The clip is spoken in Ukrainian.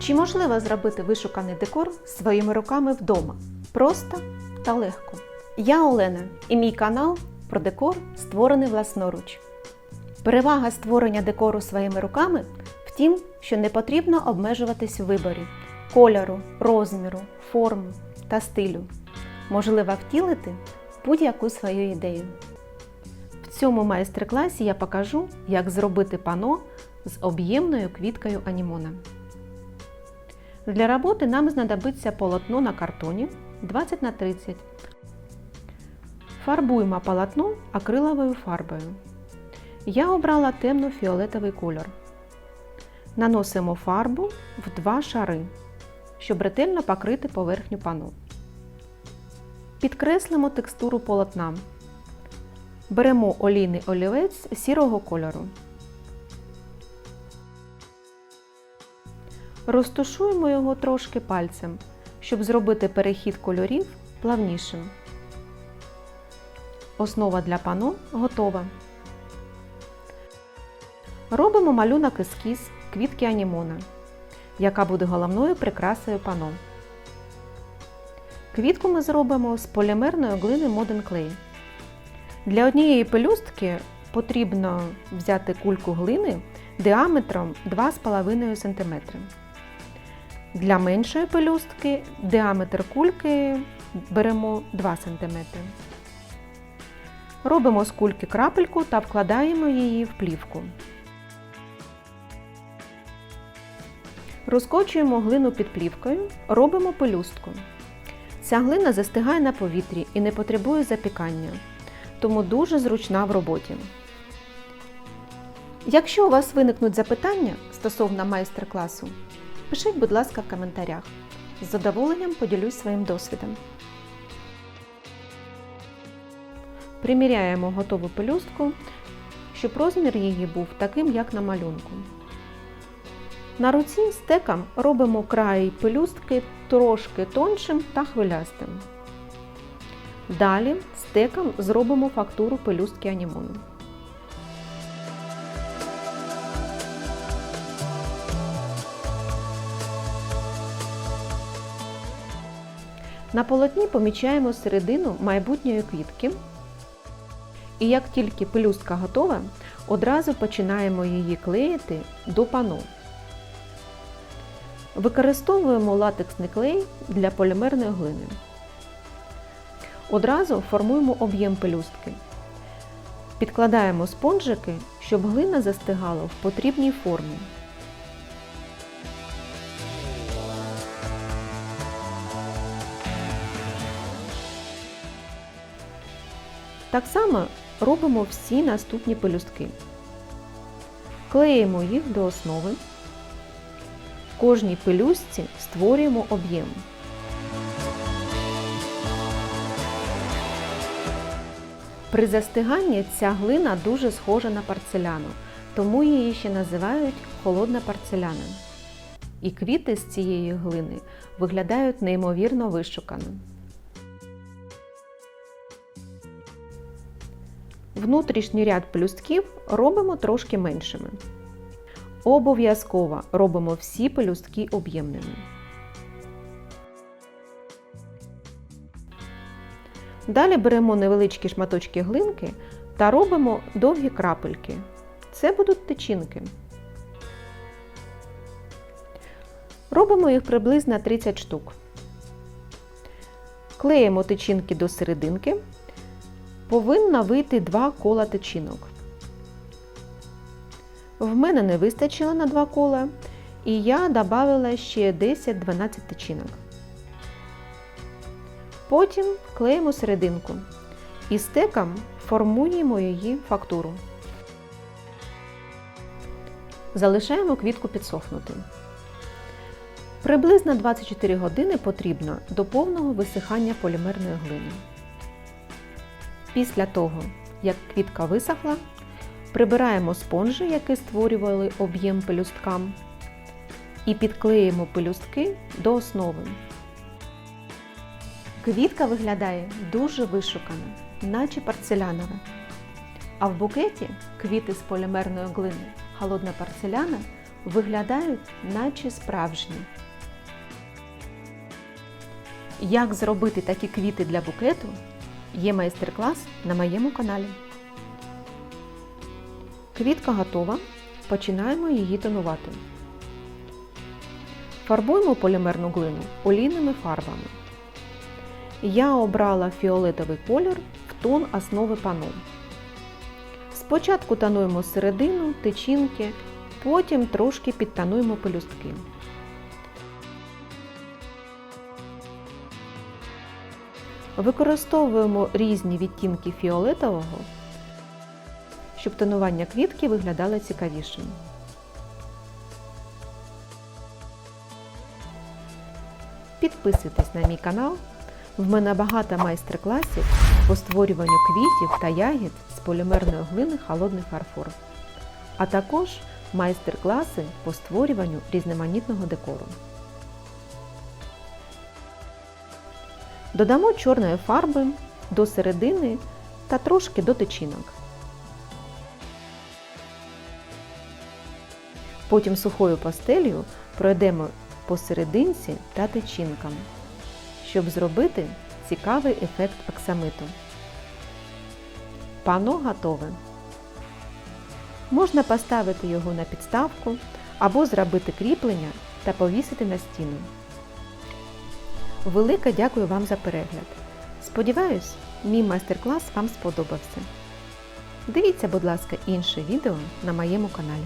Чи можливо зробити вишуканий декор своїми руками вдома? Просто та легко. Я Олена і мій канал про декор створений власноруч. Перевага створення декору своїми руками в тім, що не потрібно обмежуватись у виборі кольору, розміру, форми та стилю. Можливо втілити будь-яку свою ідею. В цьому майстер-класі я покажу, як зробити пано з об'ємною квіткою анімона. Для роботи нам знадобиться полотно на картоні 20 на 30. Фарбуємо полотно акриловою фарбою. Я обрала темно-фіолетовий кольор. Наносимо фарбу в два шари, щоб ретельно покрити поверхню пано. Підкреслимо текстуру полотна. Беремо олійний олівець сірого кольору. Розтушуємо його трошки пальцем, щоб зробити перехід кольорів плавнішим. Основа для пано готова. Робимо малюнок ескіз квітки анімона, яка буде головною прикрасою пано. Квітку ми зробимо з полімерної глини Modern Clay. Для однієї пелюстки потрібно взяти кульку глини діаметром 2,5 см. Для меншої пелюстки діаметр кульки беремо 2 см. Робимо з кульки крапельку та вкладаємо її в плівку. Розкочуємо глину під плівкою, робимо пелюстку. Ця глина застигає на повітрі і не потребує запікання, тому дуже зручна в роботі. Якщо у вас виникнуть запитання стосовно майстер-класу, пишіть, будь ласка, в коментарях. З задоволенням поділюсь своїм досвідом. Приміряємо готову пелюстку, щоб розмір її був таким, як на малюнку. На руці стеком робимо край пелюстки трошки тоншим та хвилястим. Далі стеком зробимо фактуру пелюстки анімону. На полотні помічаємо середину майбутньої квітки. І як тільки пелюстка готова, одразу починаємо її клеїти до пано. Використовуємо латексний клей для полімерної глини. Одразу формуємо об'єм пелюстки. Підкладаємо спонжики, щоб глина застигала в потрібній формі. Так само робимо всі наступні пелюстки. Клеїмо їх до основи. В кожній пелюстці створюємо об'єм. При застиганні ця глина дуже схожа на порцеляну, тому її ще називають холодна порцеляна. І квіти з цієї глини виглядають неймовірно вишукано. Внутрішній ряд пелюстків робимо трошки меншими. Обов'язково робимо всі пелюстки об'ємними. Далі беремо невеличкі шматочки глинки та робимо довгі крапельки. Це будуть тичинки. Робимо їх приблизно 30 штук. Клеїмо тичинки до серединки. Повинно вийти два кола тичинок. В мене не вистачило на два кола, і я додала ще 10-12 тичинок. Потім клеїмо серединку і стеком формуємо її фактуру. Залишаємо квітку підсохнути. Приблизно 24 години потрібно до повного висихання полімерної глини. Після того, як квітка висохла, прибираємо спонжі, які створювали об'єм пелюсткам, і підклеїмо пелюстки до основи. Квітка виглядає дуже вишукано, наче порцелянова. А в букеті квіти з полімерної глини холодна порцеляна виглядають наче справжні. Як зробити такі квіти для букету? Є майстер-клас на моєму каналі. Квітка готова. Починаємо її тонувати. Фарбуємо полімерну глину олійними фарбами. Я обрала фіолетовий колір в тон основи пано. Спочатку тонуємо середину, тичинки, потім трошки підтонуємо пелюстки. Використовуємо різні відтінки фіолетового, щоб тонування квітки виглядало цікавішим. Підписуйтесь на мій канал. В мене багато майстер-класів по створюванню квітів та ягід з полімерної глини холодний фарфор, а також майстер-класи по створюванню різноманітного декору. Додамо чорної фарби до середини та трошки до тичинок. Потім сухою пастелью пройдемо по серединці та тичинкам, щоб зробити цікавий ефект оксамиту. Пано готове. Можна поставити його на підставку або зробити кріплення та повісити на стіну. Велике дякую вам за перегляд. Сподіваюсь, мій майстер-клас вам сподобався. Дивіться, будь ласка, інше відео на моєму каналі.